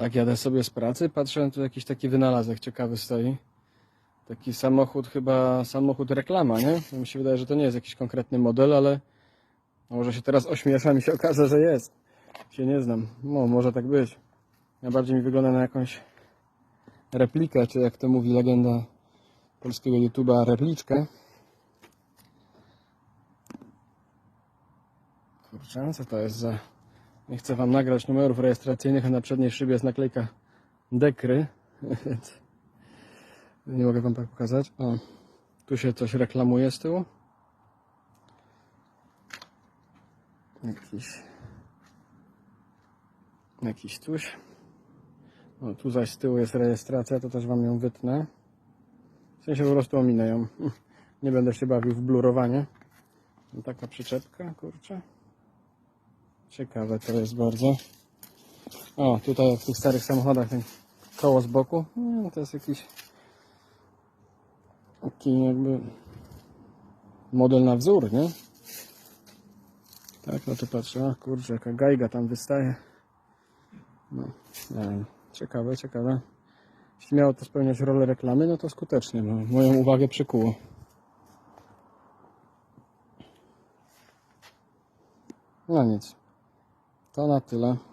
Tak, jadę sobie z pracy, patrzę, tu jakiś taki wynalazek ciekawy stoi. Taki samochód, chyba samochód reklama, nie? Mi się wydaje, że to nie jest jakiś konkretny model, ale może się teraz ośmieszam i się okaże, że jest. Się nie znam. No, może tak być. Najbardziej mi wygląda na jakąś replikę, czy jak to mówi legenda polskiego YouTube'a, repliczkę. Kurczę, co to jest za... Nie chcę wam nagrać numerów rejestracyjnych, a na przedniej szybie jest naklejka Dekry. więc Nie mogę wam tak pokazać. O, tu się coś reklamuje z tyłu. Jakiś... Jakiś tuś. O, tu zaś z tyłu jest rejestracja, to też wam ją wytnę. W sensie po prostu ominę ją. Nie będę się bawił w blurowanie. No, Taka przyczepka, kurczę. Ciekawe to jest bardzo. O, tutaj jak w tych starych samochodach ten koło z boku. No, to jest jakiś taki jakby model na wzór, nie? Tak, no to patrzę, a kurczę, jaka gajga tam wystaje. No, nie wiem. Ciekawe, ciekawe. Jeśli miało to spełniać rolę reklamy, no to skutecznie, bo moją uwagę przykuło. No nic. To na tyle.